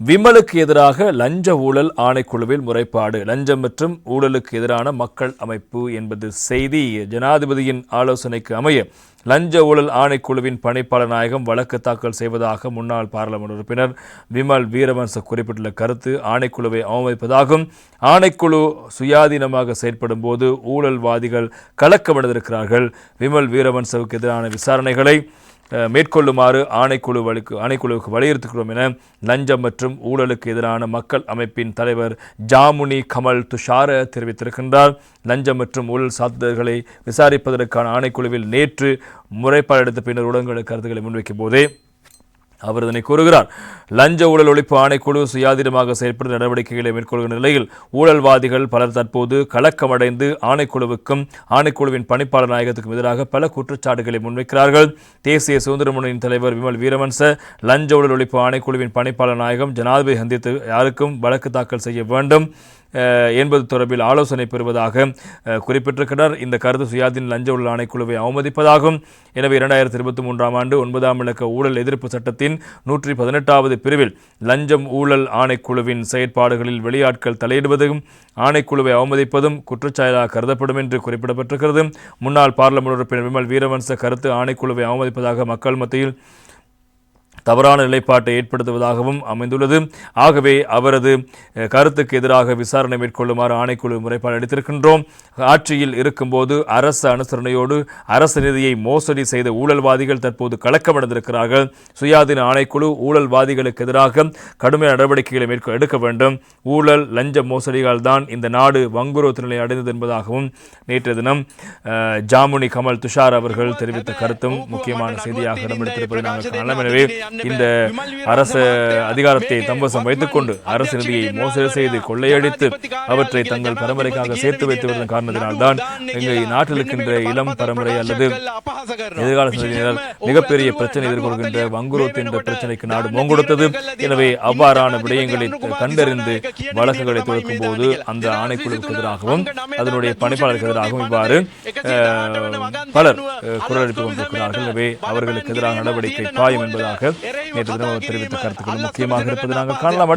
விமலுக்கு எதிராக லஞ்ச ஊழல் ஆணைக்குழுவில் முறைப்பாடு லஞ்சம் மற்றும் ஊழலுக்கு எதிரான மக்கள் அமைப்பு என்பது செய்தி. ஜனாதிபதியின் ஆலோசனைக்கு அமைய லஞ்ச ஊழல் ஆணைக்குழுவின் பணிப்பாளர் நாயகம் வழக்கு தாக்கல் செய்வதாக முன்னாள் பாராளுமன்ற உறுப்பினர் விமல் வீரவன்ச குறிப்பிட்டுள்ள கருத்து ஆணைக்குழுவை அவமதிப்பதாகும். ஆணைக்குழு சுயாதீனமாக செயற்படும் போது ஊழல்வாதிகள் கலக்கமடைந்திருக்கிறார்கள். விமல் வீரவன்சவுக்கு எதிரான விசாரணைகளை மேற்கொள்ளுமாறு ஆணைக்குழுவலுக்கு ஆணைக்குழுவுக்கு வலியுறுத்துகிறோம் என லஞ்சம் மற்றும் ஊழலுக்கு எதிரான மக்கள் அமைப்பின் தலைவர் ஜாமுனி கமல் துஷார தெரிவித்திருக்கின்றார். லஞ்சம் மற்றும் ஊழல் சாத்துதல்களை விசாரிப்பதற்கான ஆணைக்குழுவில் நேற்று முறைப்பாடு எடுத்த பின்னர் ஊடகங்களுக்கு கருத்துக்களை முன்வைக்கும் போதே அவர் இதனை கூறுகிறார். லஞ்ச ஊழல் ஒழிப்பு ஆணைக்குழு சுயாதீனமாக செயற்பட நடவடிக்கைகளை மேற்கொள்கிற நிலையில் ஊழல்வாதிகள் பலர் தற்போது கலக்கமடைந்து ஆணைக்குழுவுக்கும் ஆணைக்குழுவின் பணிப்பாளர் நாயகத்துக்கும் எதிராக பல குற்றச்சாட்டுகளை முன்வைக்கிறார்கள். தேசிய சுதந்திர முன்னணியின் தலைவர் விமல் வீரவன்ச லஞ்ச ஊழல் ஒழிப்பு ஆணைக்குழுவின் பணிப்பாளர் நாயகம் ஜனாதிபதி சந்தித்து யாருக்கும் வழக்கு தாக்கல் செய்ய வேண்டும். என்பது தொடர்பில் ஆலோசனை பெறுவதாக குறிப்பிட்டிருக்கிறார். இந்த கருத்து சுயாதீன லஞ்ச உள்ள ஆணைக்குழுவை அவமதிப்பதாகும். எனவே இரண்டாயிரத்தி இருபத்தி மூன்றாம் ஆண்டு ஒன்பதாம் இலக்க ஊழல் எதிர்ப்பு சட்டத்தின் நூற்றி பதினெட்டாவது பிரிவில் லஞ்சம் ஊழல் ஆணைக்குழுவின் செயற்பாடுகளில் வெளியாட்கள் தலையிடுவதும் ஆணைக்குழுவை அவமதிப்பதும் குற்றச்சாயலாக கருதப்படும் என்று குறிப்பிடப்பட்டிருக்கிறது. முன்னாள் பார்லமெண்ட் உறுப்பினர் விமல் வீரவன்ச கருத்து ஆணைக்குழுவை அவமதிப்பதாக மக்கள் மத்தியில் தவறான நிலைப்பாட்டை ஏற்படுத்துவதாகவும் அமைந்துள்ளது. ஆகவே அவரது கருத்துக்கு எதிராக விசாரணை மேற்கொள்ளுமாறு ஆணைக்குழு முறைப்பாடு அளித்திருக்கின்றோம் ஆட்சியில் இருக்கும்போது அரசு அனுசரணையோடு அரசு நிதியை மோசடி செய்த ஊழல்வாதிகள் தற்போது கலக்கமடைந்திருக்கிறார்கள். சுயாதீன ஆணைக்குழு ஊழல்வாதிகளுக்கு எதிராக கடுமையான நடவடிக்கைகளை மேற்கொ எடுக்க வேண்டும். ஊழல் லஞ்ச மோசடிகள் தான் இந்த நாடு வங்குரோத்து நிலை அடைந்தது என்பதாகவும் நேற்று தினம் ஜாமுனி கமல் துஷார் அவர்கள் தெரிவித்த கருத்தும் முக்கியமான செய்தியாக இடம்பெடுத்திருப்பதை நாங்கள் காணலாம். எனவே இந்த அரசு அதிகாரத்தை தம்பசம் வைத்துக் கொண்டு அரசு நிதியை மோசடி செய்து கொள்ளையடித்து அவற்றை தங்கள் பரம்பரைக்காக சேர்த்து வைத்து வருவதன் காரணத்தினால்தான் எங்கள் நாட்டில் இருக்கின்ற இளம் பரம்பரை அல்லது எதிர்கால சந்ததியினர் மிகப்பெரிய பிரச்சனை எதிர்கொள்கின்ற வங்குரோத் என்ற பிரச்சனைக்கு நாடு மோங்கொடுத்தது. எனவே அவ்வாறான விடயங்களை கண்டறிந்து வழக்குகளை தொடுக்கும் போது அந்த ஆணைக்குழுவுக்கு எதிராகவும் அதனுடைய பணிப்பாளருக்கு எதிராகவும் இவ்வாறு பலர் குரல் எழுப்பிக் கொண்டிருக்கிறார்கள். எனவே அவர்களுக்கு எதிரான நடவடிக்கை காயம் என்பதாக நேற்று தினம் தெரிவித்த கருத்துக்கள் முக்கியமாக இருப்பது நாங்கள் காணலாம்